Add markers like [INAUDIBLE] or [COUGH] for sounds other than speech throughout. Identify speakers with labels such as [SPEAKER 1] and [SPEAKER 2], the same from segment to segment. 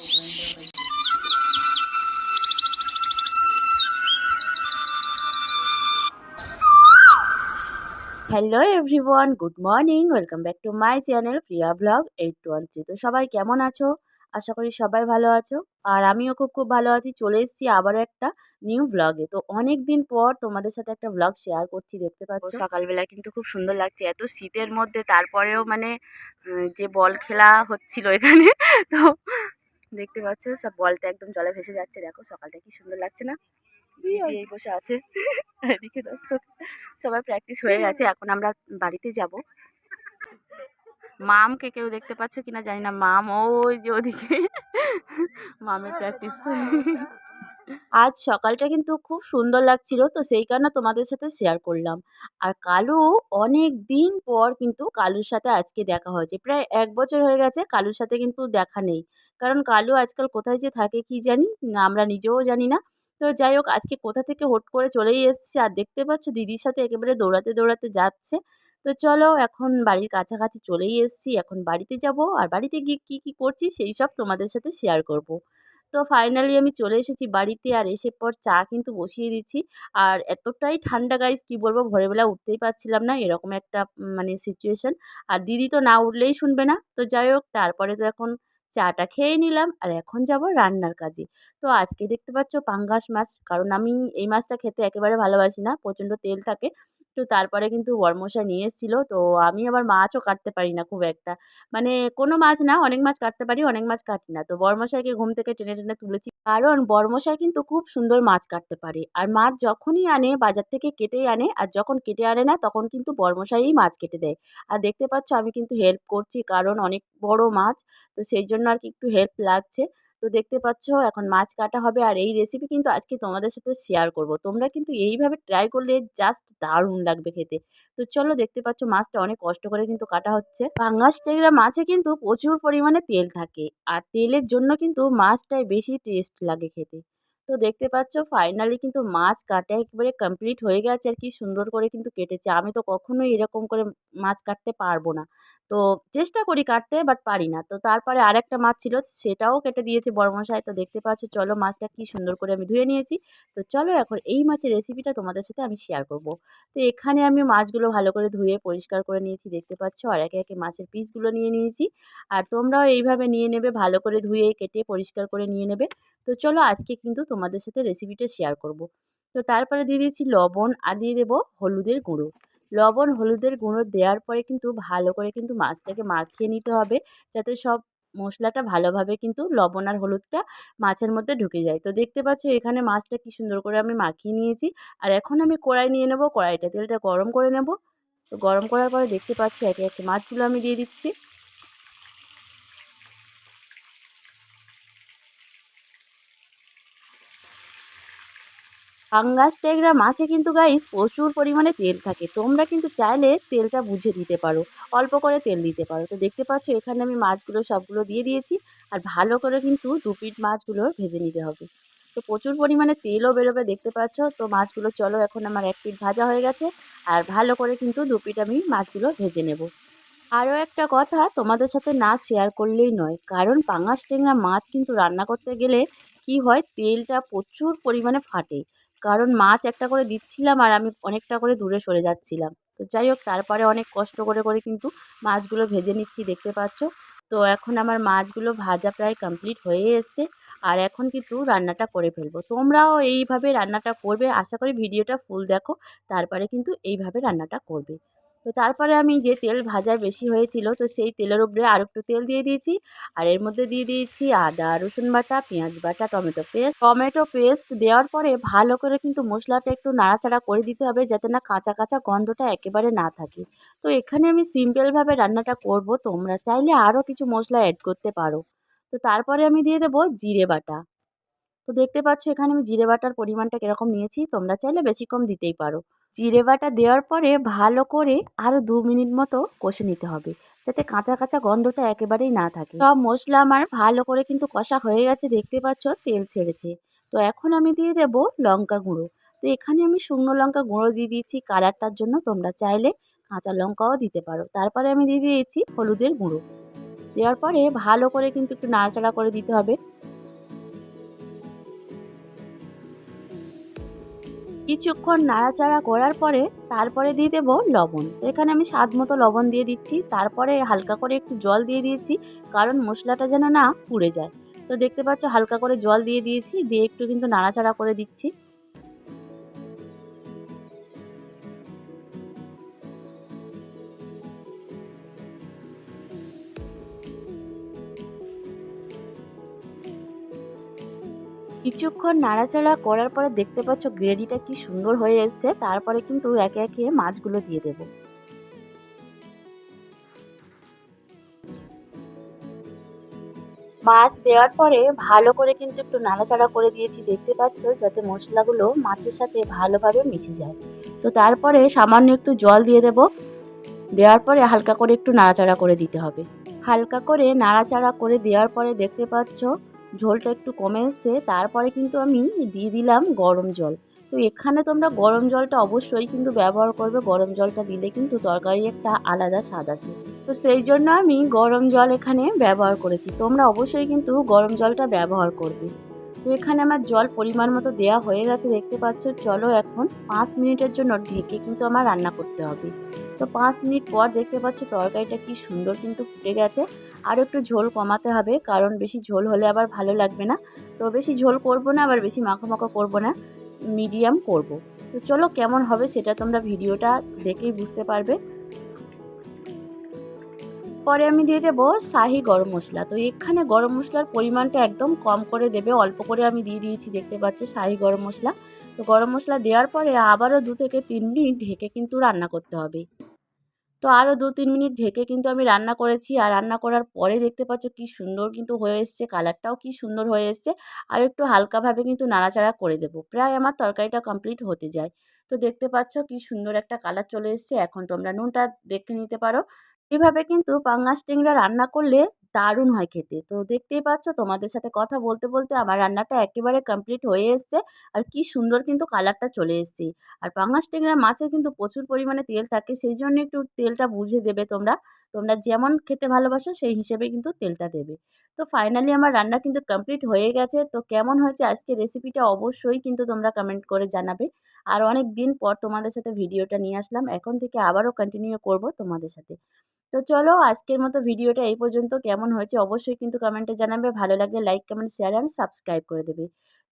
[SPEAKER 1] Hello everyone good morning welcome back to my channel Priya blog eight two one three তো সবাই কেমন আছো? আশা করি সবাই ভালো আছো। আর আমিও খুব খুব ভালো আছি চলে এসেছি আবারও একটা নিউ ব্লগে তো অনেক দিন পর তোমাদের সাথে একটা ব্লগ শেয়ার করছি দেখতে পাচ্ছ। সকালবেলা কিন্তু খুব সুন্দর লাগছে এত শীতের মধ্যে তারপরেও মানে যে বল খেলা হচ্ছিল এখানে [LAUGHS] তো দেখতে পাচ্ছ সব বলটা একদম জলে ভেসে যাচ্ছে। দেখো সকালটা কি সুন্দর লাগছে না? এই বসে আছে। এদিকে দর্শক সবার প্র্যাকটিস হয়ে গেছে। এখন আমরা বাড়িতে যাব। মামকে কেউ দেখতে পাচ্ছ কিনা জানি না। মাম ওই যে ওদিকে। মামের প্র্যাকটিস আজ সকালটা কিন্তু খুব সুন্দর লাগছিল, তো সেই কারণে তোমাদের সাথে শেয়ার করলাম। আর কালু অনেক দিন পর কিন্তু কালুর সাথে আজকে দেখা হয়েছে। প্রায় এক বছর হয়ে গেছে কালুর সাথে কিন্তু দেখা নেই। কারণ কালু আজকাল কোথায় যে থাকে কি জানি আমরা নিজেও জানি না। তো যাই হোক, আজকে কোথা থেকে হুট করে চলেই এসেছে আর দেখতে পাচ্ছ দিদির সাথে একেবারে দৌড়াতে দৌড়াতে যাচ্ছে। তো চলো এখন বাড়ির কাছাকাছি চলেই এসেছি, এখন বাড়িতে যাব। আর বাড়িতে গিয়ে কী কী করছি সেই সব তোমাদের সাথে শেয়ার করব। তো ফাইনালি আমি চলে এসেছি বাড়িতে আর এসে পর চা কিন্তু বসিয়ে দিচ্ছি। আর এতটাই ঠান্ডা গাইস কি বলব, ভোরবেলা উঠতেই পারছিলাম না, এরকম একটা মানে সিচুয়েশন আর দিদি তো না উঠলেই শুনবে না। তো যাই হোক, তারপরে তো এখন চাটা খেয়ে নিলাম আর এখন যাব রান্নার কাজে। তো আজকে দেখতে পাচ্ছ পাঙ্গাস মাছ, কারণ আমি এই মাছটা খেতে একেবারে ভালোবাসি না, প্রচণ্ড তেল থাকে। তো তারপরে কিন্তু বরমশাই নিয়ে এসেছিল। তো আমি আবার মাছও কাটতে পারি না খুব একটা। মানে কোনো মাছ না, অনেক মাছ কাটতে পারি, অনেক মাছ কাটি না। তো বরমশাইকে ঘুম থেকে টেনে টেনে তুলেছি। কারণ বরমশাই কিন্তু খুব সুন্দর মাছ কাটতে পারে। আর মাছ যখনই আনে, বাজার থেকে কেটেই আনে, আর যখন কেটে আনে না, তখন কিন্তু বরমশাইই মাছ কেটে দেয়। আর দেখতে পাচ্ছ, আমি কিন্তু হেল্প করছি, কারণ অনেক বড় মাছ। তো সেই জন্য আর কি একটু হেল্প লাগছে। তো দেখতে পাচ্ছ এখন মাছ কাটা হবে। আর এই রেসিপি কিন্তু আজকে তোমাদের সাথে শেয়ার করব। তোমরা কিন্তু এইভাবে ট্রাই করলে জাস্ট দারুণ লাগবে খেতে। তো চলো দেখতে পাচ্ছ মাছটা অনেক কষ্ট করে কিন্তু কাটা হচ্ছে। পাঙ্গাস টেংরা মাছে কিন্তু প্রচুর পরিমাণে তেল থাকে। আর তেলের জন্য কিন্তু মাছটাই বেশি টেস্ট লাগে খেতে। তো দেখতে পাচ্ছ ফাইনালি কিন্তু মাছ কাটা একেবারে কমপ্লিট হয়ে গেছে আর কি সুন্দর করে কিন্তু কেটেছে। আমি তো কখনোই এরকম করে মাছ কাটতে পারব না। তো চেষ্টা করি কাটতে বাট পারি না। তো তারপরে আরেকটা মাছ ছিল সেটাও কেটে দিয়েছে বড়মশাই। তো দেখতে পাচ্ছ চলো মাছটা কি সুন্দর করে আমি ধুয়ে নিয়েছি। তো চলো এখন এই মাছের রেসিপিটা তোমাদের সাথে আমি শেয়ার করব। তো এখানে আমি মাছগুলো ভালো করে ধুয়ে পরিষ্কার করে নিয়েছি। দেখতে পাচ্ছ আর একে একে মাছের পিসগুলো নিয়ে নিয়েছি। আর তোমরাও এইভাবে নিয়ে নেবে, ভালো করে ধুয়ে, কেটে পরিষ্কার করে নিয়ে নেবে। তো চলো আজকে কিন্তু তোমাদের সাথে রেসিপিটা শেয়ার করব। তো তারপরে দিয়ে দিয়েছি লবণ আর দিয়ে দেবো হলুদের গুঁড়ো। লবণ, হলুদের গুঁড়ো দেওয়ার পরে কিন্তু ভালো করে কিন্তু মাছটাকে মাখিয়ে নিতে হবে, যাতে সব মশলাটা ভালোভাবে কিন্তু লবণ আর হলুদটা মাছের মধ্যে ঢুকে যায়। তো দেখতে পাচ্ছ এখানে মাছটা কি সুন্দর করে আমি মাখিয়ে নিয়েছি। আর এখন আমি কড়াই নিয়ে নেব, কড়াইটা তেলটা গরম করে নেব। তো গরম করার পরে দেখতে পাচ্ছ একে একে মাছগুলো আমি দিয়ে দিচ্ছি। পাঙ্গাস ট্যাংরা মাছে কিন্তু গাইস প্রচুর পরিমাণে তেল থাকে। তোমরা কিন্তু চাইলে তেলটা বুঝে দিতে পারো, অল্প করে তেল দিতে পারো। তো দেখতে পাচ্ছ এখানে আমি মাছগুলো সবগুলো দিয়ে দিয়েছি আর ভালো করে কিন্তু দু পিঠ মাছগুলো ভেজে নিতে হবে। তো প্রচুর পরিমাণে তেলও বেরোবে দেখতে পাচ্ছ। তো মাছগুলো চলো এখন আমার এক পিট ভাজা হয়ে গেছে আর ভালো করে কিন্তু দু পিঠ আমি মাছগুলো ভেজে নেব। আরও একটা কথা তোমাদের সাথে না শেয়ার করলেই নয়, কারণ পাঙাশ ট্যাংরা মাছ কিন্তু রান্না করতে গেলে কি হয়, তেলটা প্রচুর পরিমাণে ফাটে। কারণ মাছ একটা করে দিচ্ছিলাম আর আমি অনেকটা করে দূরে সরে যাচ্ছিলাম। তো যাই হোক, তারপরে অনেক কষ্ট করে করে কিন্তু মাছগুলো ভেজে নিচ্ছি, দেখতে পাচ্ছ? তো এখন আমার মাছগুলো ভাজা প্রায় কমপ্লিট হয়ে এসছে আর এখন কিন্তু রান্নাটা করে ফেলব। তোমরাও এইভাবে রান্নাটা করবে, আশা করি ভিডিওটা ফুল দেখো, তারপরে কিন্তু এইভাবে রান্নাটা করবে। তো তারপরে আমি যে তেল ভাজা বেশি হয়েছিল, তো সেই তেলের উপরে আর একটু তেল দিয়ে দিয়েছি। আর এর মধ্যে দিয়ে দিয়েছি আদা, রসুন বাটা, পেঁয়াজ বাটা, টমেটো পেস্ট। টমেটো পেস্ট দেওয়ার পরে ভালো করে কিন্তু মশলাটা একটু নাড়াচাড়া করে দিতে হবে, যাতে না কাঁচা কাঁচা গন্ধটা একেবারে না থাকে। তো এখানে আমি সিম্পলভাবে রান্নাটা করব, তোমরা চাইলে আরও কিছু মশলা অ্যাড করতে পারো। তো তারপরে আমি দিয়ে দেবো জিরে বাটা। তো দেখতে পাচ্ছ এখানে আমি জিরে বাটার পরিমাণটা কীরকম নিয়েছি, তোমরা চাইলে বেশি কম দিতেই পারো। জিরে বাটা দেওয়ার পরে ভালো করে আরও দু মিনিট মতো কষে নিতে হবে, যাতে কাঁচা কাঁচা গন্ধটা একেবারেই না থাকে। সব মশলা আমার ভালো করে কিন্তু কষা হয়ে গেছে, দেখতে পাচ্ছ তেল ছেড়েছে। তো এখন আমি দিয়ে দেব লঙ্কা গুঁড়ো। তো এখানে আমি শুকনো লঙ্কা গুঁড়ো দিয়ে দিয়েছি, কালারটার জন্য তোমরা চাইলে কাঁচা লঙ্কাও দিতে পারো। তারপরে আমি দিয়ে দিয়েছি হলুদের গুঁড়ো। দেওয়ার পরে ভালো করে কিন্তু একটু নাড়াচাড়া করে দিতে হবে। কিছুক্ষণ নাড়াচাড়া করার পরে তারপরে দিয়ে দেবো লবণ। এখানে আমি স্বাদ মতো লবণ দিয়ে দিচ্ছি। তারপরে হালকা করে একটু জল দিয়ে দিয়েছি, কারণ মশলাটা যেন না পুড়ে যায়। তো দেখতে পাচ্ছ হালকা করে জল দিয়ে দিয়েছি, দিয়ে একটু কিন্তু নাড়াচাড়া করে দিচ্ছি। কিছুক্ষণ নাড়াচাড়া করার পরে দেখতে পাচ্ছ গ্রেভিটা কি সুন্দর হয়ে এসছে, তারপরে কিন্তু একে একে মাছগুলো দিয়ে দেব। মাছ দেওয়ার পরে ভালো করে কিন্তু একটু নাড়াচাড়া করে দিয়েছি, দেখতে পাচ্ছ যাতে মশলাগুলো মাছের সাথে ভালোভাবে মিশে যায়। তো তারপরে সামান্য একটু জল দিয়ে দেব, দেওয়ার পরে হালকা করে একটু নাড়াচাড়া করে দিতে হবে। হালকা করে নাড়াচাড়া করে দেওয়ার পরে দেখতে পাচ্ছ ঝোলটা একটু কমে এসছে, তারপরে কিন্তু আমি দিয়ে দিলাম গরম জল। তো এখানে তোমরা গরম জলটা অবশ্যই কিন্তু ব্যবহার করবে, গরম জলটা দিলে কিন্তু তরকারি একটা আলাদা স্বাদ আছে তো সেই জন্য আমি গরম জল এখানে ব্যবহার করেছি, তোমরা অবশ্যই কিন্তু গরম জলটা ব্যবহার করবে। তো এখানে আমার জল পরিমাণ মতো দেওয়া হয়ে গেছে, দেখতে পাচ্ছ। চলো এখন পাঁচ মিনিটের জন্য ঢেকে কিন্তু আমার রান্না করতে হবে। তো পাঁচ মিনিট পর দেখতে পাচ্ছ তরকারিটা কি সুন্দর কিন্তু ফুটে গেছে। আর একটু ঝোল কমাতে হবে, কারণ বেশি ঝোল হলে আবার ভালো লাগবে না। তো বেশি ঝোল করব না, আবার বেশি মাখো মাখো করব না, মিডিয়াম করব। তো চলো কেমন হবে সেটা তোমরা ভিডিওটা দেখেই বুঝতে পারবে। পরে আমি দিয়ে দেবো শাহি গরম মশলা। তো এখানে গরম মশলার পরিমাণটা একদম কম করে দেবে, অল্প করে আমি দিয়ে দিয়েছি, দেখতে পাচ্ছ শাহি গরম মশলা। তো গরম মশলা দেওয়ার পরে আবারও দু থেকে তিন মিনিট ঢেকে কিন্তু রান্না করতে হবে। তো আরও দু তিন মিনিট ঢেকে কিন্তু আমি রান্না করেছি, আর রান্না করার পরে দেখতে পাচ্ছ কি সুন্দর কিন্তু হয়ে এসছে, কালারটাও কি সুন্দর হয়ে এসছে। আর একটু হালকাভাবে কিন্তু নাড়াচাড়া করে দেবো, প্রায় আমার তরকারিটা কমপ্লিট হতে যায়। তো দেখতে পাচ্ছ কি সুন্দর একটা কালার চলে এসছে, এখন তোমরা নুনটা দেখে নিতে পারো। এভাবে কিন্তু পাঙ্গাস টেংরা রান্না করলে দারুণ হয় খেতে। তো দেখতেই পাচ্ছ তোমাদের সাথে কথা বলতে বলতে আমার রান্নাটা একেবারে কমপ্লিট হয়ে এসছে আর কি সুন্দর কিন্তু কালারটা চলে এসছে। আর পাঙ্গাস টেংরা মাছে কিন্তু প্রচুর পরিমাণে তেল থাকে, সেই জন্য একটু তেলটা বুঝে দেবে তোমরা। তোমরা যেমন খেতে ভালোবাসো সেই হিসেবে কিন্তু তেলটা দেবে। তো ফাইনালি আমার রান্না কিন্তু কমপ্লিট হয়ে গেছে। তো কেমন হয়েছে আজকে রেসিপিটা অবশ্যই কিন্তু তোমরা কমেন্ট করে জানাবে। আর অনেক দিন পর তোমাদের সাথে ভিডিওটা নিয়ে আসলাম। এখন থেকে আবারও কন্টিনিউ করব তোমাদের সাথে। তো চলো আজকের মতো ভিডিওটা এই পর্যন্ত। কেমন হয়েছে অবশ্যই কিন্তু কমেন্টে জানাবে। ভালো লাগলে like comment share and subscribe করে দেবে।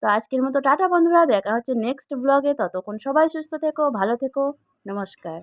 [SPEAKER 1] তো আজকের মতো টাটা বন্ধুরা, দেখা হচ্ছে নেক্সট ব্লগে ততক্ষণ সবাই সুস্থ থেকো, ভালো থেকো। নমস্কার।